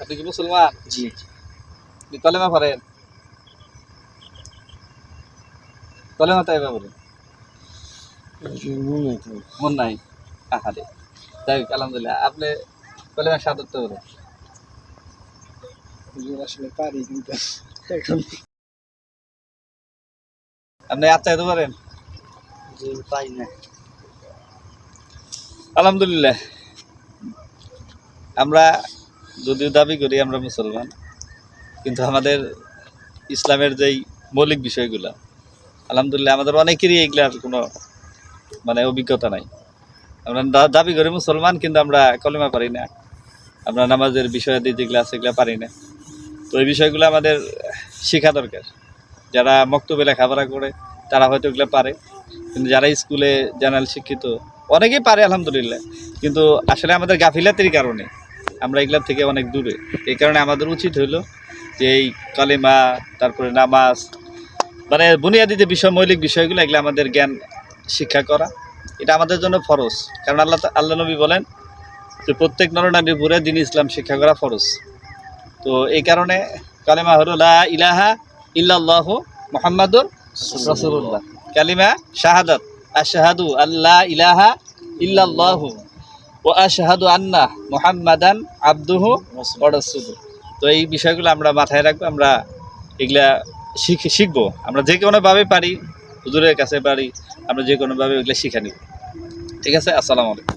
আপনি কি মুসলমান? জি। কলেমা পড়েন? কলেমা তাই বলেন মন নাই আহারে। যাই হোক আলহামদুলিল্লাহ। আপনি কলেমা সাদত তো বলেন আসলে পারি কিন্তু এখন। আপনি আচ্ছা পারেন? পাই না। আলহামদুলিল্লাহ। আমরা যদিও দাবি করি আমরা মুসলমান, কিন্তু আমাদের ইসলামের যেই মৌলিক বিষয়গুলো, আলহামদুলিল্লাহ আমাদের অনেকেরই এগুলার কোনো মানে অভিজ্ঞতা নাই। আমরা দাবি করি মুসলমান, কিন্তু আমরা কলেমা পারি না। আমরা নামাজের বিষয়াদি যেগুলো আছে এগুলো পারি না। তো এই বিষয়গুলো আমাদের শেখা দরকার। যারা মক্তবে লেখাপড়া করে, তারা হয়তো এগুলো পারে। কিন্তু যারা স্কুলে জেনারেল শিক্ষিত, অনেকেই পারে আলহামদুলিল্লাহ। কিন্তু আসলে আমাদের গাফিলাতির কারণে আমরা এগুলোর থেকে অনেক দূরে। এই কারণে আমাদের উচিত হইল যে এই কালিমা, তারপরে নামাজ মানে বুনিয়াদি যে বিষয়, মৌলিক বিষয়গুলো, এগুলো আমাদের জ্ঞান শিক্ষা করা। এটা আমাদের জন্য ফরজ। কারণ আল্লাহ আল্লাহ নবী বলেন যে প্রত্যেক নরনারীর উপরে দিন ইসলাম শিক্ষা করা ফরজ। তো এই কারণে কালিমা হল ইলাহা ইল্লাল্লাহু মুহাম্মাদুর রাসূলুল্লাহ। কালিমা শাহাদাত। আশহাদু আল্লাহ ইলাহা ইল্লাল্লাহু। ওয়া আশাহাদু আন্না মুহাম্মাদান আব্দুহু ওয়া তো এই বিষয়গুলো আমরা মাথায় রাখব, আমরা এগুলা শিখে শিখব। আমরা যে কোনোভাবে পারি, হুজুরের কাছে পারি, আমরা যে কোনোভাবে ওইগুলো শিখে নিব। ঠিক আছে? আসসালামু আলাইকুম।